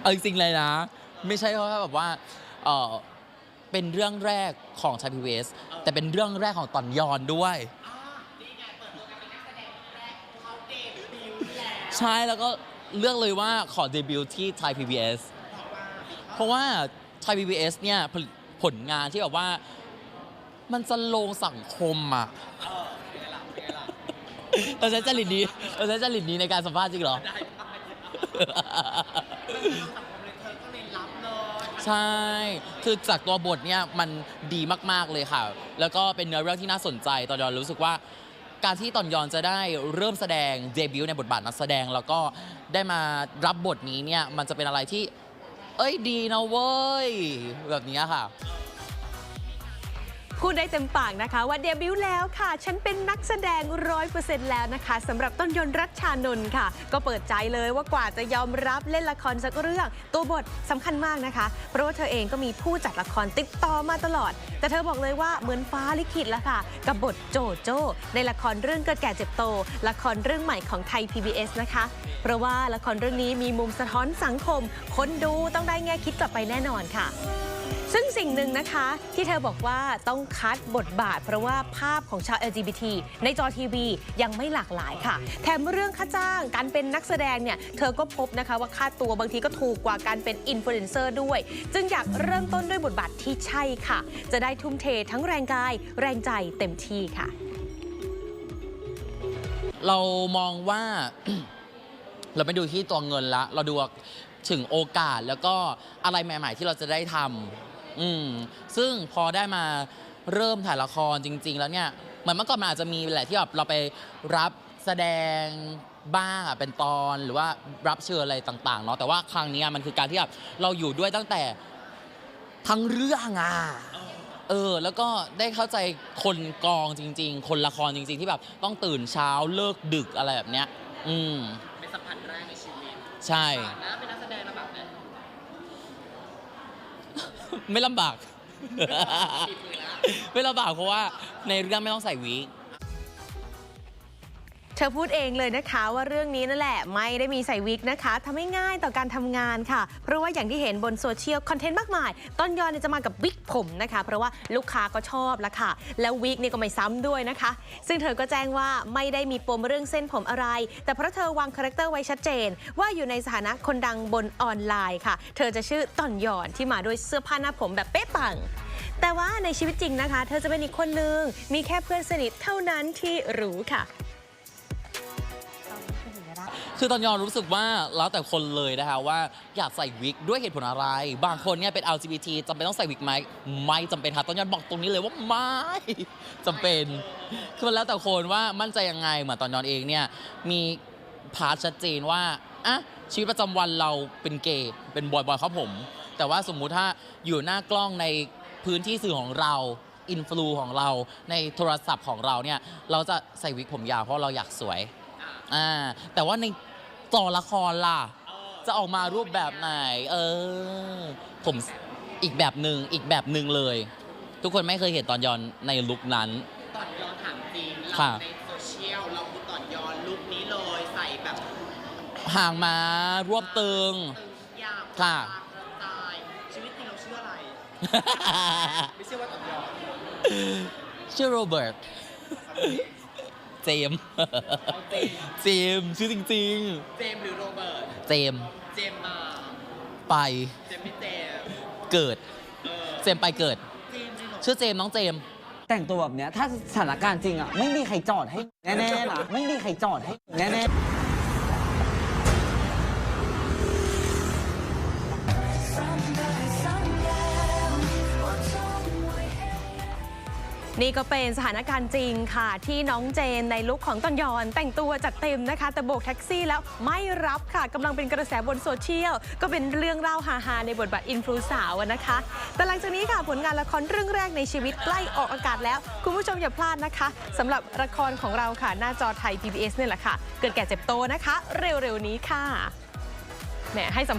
เอาจริงๆเลยนะ ไม่ใช่เพราะแบบว่าเออเป็นเรื่องแรกของชายพีเวส แต่เป็นเรื่องแรกของตอนยอนด้วย ใช่แล้วก็เลือกเลยว่าขอเดบิวต์ที่ไทย PBS เพราะว่าไทย PBS เนี่ยผลิตผลงานที่แบบว่า มันจะลงสังคมอะเราใช้จริตนี้เราใช้จริตนี้ในการสัมภาษณ์จริงเหรอ ใช่ คือจากตัวบทเนี่ยมันดีมาก ๆ เลยค่ะ แล้วก็เป็นเนื้อเรื่องที่น่าสนใจ ตอนยอนรู้สึกว่า การที่ตอนยอนจะได้เริ่มแสดงเดบิวต์ในบทบาทนักแสดง แล้วก็ได้มารับบทนี้เนี่ย มันจะเป็นอะไรที่ เอ้ยดีนะเว้ย แบบนี้ค่ะ พูดได้เต็มปากนะคะว่าเดบิวต์แล้วค่ะ ฉันเป็นนักแสดงร้อยเปอร์เซ็นต์แล้วนะคะสำหรับต้นยนต์รัชชานนท์ค่ะ ก็เปิดใจเลยว่ากว่าจะยอมรับเล่นละครสักเรื่อง ตัวบทสำคัญมากนะคะ เพราะว่าเธอเองก็มีผู้จัดละครติดต่อมาตลอด แต่เธอบอกเลยว่าเหมือนฟ้าลิขิตแล้วค่ะ กับบทโจโจ้ในละครเรื่องเกิดแก่เจ็บโต ละครเรื่องใหม่ของไทย PBS นะคะ เพราะว่าละครเรื่องนี้มีมุมสะท้อนสังคม คนดูต้องได้แง่คิดกลับไปแน่นอนค่ะ ซึ่งสิ่งหนึ่งนะคะที่เธอบอกว่าต้องคัดบทบาท เพราะว่าภาพของชาว LGBT ในจอทีวียังไม่หลากหลายค่ะ แถมเรื่องค่าจ้างการเป็นนักแสดงเนี่ยเธอก็พบนะคะว่าค่าตัวบางทีก็ถูกกว่าการเป็นอินฟลูเอนเซอร์ด้วย จึงอยากเริ่มต้นด้วยบทบาทที่ใช่ค่ะ จะได้ทุ่มเททั้งแรงกาย แรงใจเต็มที่ค่ะ เรามองว่า เราไม่ดูที่ตัวเงินละ เราดูถึงโอกาสแล้วก็อะไรใหม่ ๆ ที่เราจะได้ทำ อืมซึ่งพอได้มาเริ่มถ่ายละครจริง ๆ แล้วเนี่ยเหมือนเมื่อก่อนมันอาจจะมีแหละที่แบบเราไปรับแสดงบ้างอะเป็นตอนหรือว่ารับเชิญอะไรต่างๆเนาะแต่ว่าครั้งนี้มันคือการที่แบบเราอยู่ด้วยตั้งแต่ทั้งเรื่องอะเออ แล้วก็ได้เข้าใจคนกองจริง ๆ คนละครจริง ๆ ที่แบบต้องตื่นเช้าเลิกดึกอะไรแบบเนี้ย อืม เป็นสัมผัสแรกในชีวิตใช่ ฐานะเป็นนักแสดงระดับไหน ไม่ลำบาก ไม่ลำบากเพราะว่าในเรื่องไม่ต้องใส่วิก เธอพูดเองเลยนะคะว่าเรื่องนี้นั่นแหละไม่ได้มีใส่วิกนะคะทำให้ง่ายต่อการทำงานค่ะ เพราะว่าอย่างที่เห็นบนโซเชียลคอนเทนต์มากมาย ต้นยอนจะมากับวิกผมนะคะ เพราะว่าลูกค้าก็ชอบละค่ะ แล้ววิกนี่ก็ไม่ซ้ำด้วยนะคะ ซึ่งเธอก็แจ้งว่าไม่ได้มีปมเรื่องเส้นผมอะไร แต่เพราะเธอวางคาแรคเตอร์ไว้ชัดเจน ว่าอยู่ในสถานะคนดังบนออนไลน์ค่ะ เธอจะชื่อต้นยอนที่มาด้วยเสื้อผ้าหน้าผมแบบเป๊ะปังแต่ว่าในชีวิตจริงนะคะ เธอจะเป็นอีกคนนึง มีแค่เพื่อนสนิทเท่านั้นที่รู้ค่ะ คือตอนยอนรู้สึกว่าแล้วแต่คนเลยนะคะว่าอยากใส่วิกด้วยเหตุผลอะไร บางคนเนี่ยเป็น LGBT จำเป็นต้องใส่วิกไหมไม่จำเป็นค่ะตอนยอนบอกตรงนี้เลยว่าไม่จำเป็นคือมันแล้วแต่คนว่ามั่นใจยังไงเหมือนตอนยอนเองเนี่ยมีพาร์ทชัดเจนว่าอะชีวิตประจำวันเราเป็นเกย์เป็นบอยบอยครับผม แต่ว่าสมมุติถ้าอยู่หน้ากล้องในพื้นที่สื่อของเราอินฟลูของเราในโทรศัพท์ของเราเนี่ยเราจะใส่วิกผมยาวเพราะเราอยากสวย อ่าแต่ว่าในจอละครล่ะ จะออกมารูปแบบไหน เออ ผมอีกแบบหนึ่งอีกแบบหนึ่งเลย ทุกคนไม่เคยเห็นตอนยอนในลุคนั้น ตอนย้อนถามจริงเราค่ะ ในโซเชียลเราคือตอนย้อนลุคนี้เลยใส่แบบห่างมารวบตึง ตึงยาวค่ะ กระจายชีวิตจริงเราเชื่ออะไร ไม่เชื่อว่าตอนย้อนชื่อโรเบิร์ต เจมส์เอาเจมส์เจมส์ชื่อจริง เจมส์หรือโรเบิร์ต ๆ เจมส์เจมส์มา ไปเจมส์พี่เจมส์เกิด เออเจมส์ไปเกิด เจมส์จริงเหรอชื่อเจมส์น้องเจมส์แต่งตัวแบบเนี้ยถ้าสถานการณ์จริงอะ ไม่มีใครจอดให้ แน่ๆนะไม่มีใครจอดให้ แน่ นี่ก็เป็นสถานการณ์จริงค่ะ ที่น้องเจนในลุคของตอนยอน แต่งตัวจัดเต็มนะคะ แต่โบกแท็กซี่แล้วไม่รับค่ะกำลังเป็นกระแสบนโซเชียล ก็เป็นเรื่องเล่าฮาๆในบทบาทอินฟลูสาวนะคะ แต่หลังจากนี้ค่ะผลงานละครเรื่องแรกในชีวิตใกล้ออกอากาศแล้ว คุณผู้ชมอย่าพลาดนะคะสำหรับละครของเราค่ะ หน้าจอไทย PBS เนี่ยแหละค่ะ เกิดแก่เจ็บโตนะคะ เร็วๆนี้ค่ะแหมให้สั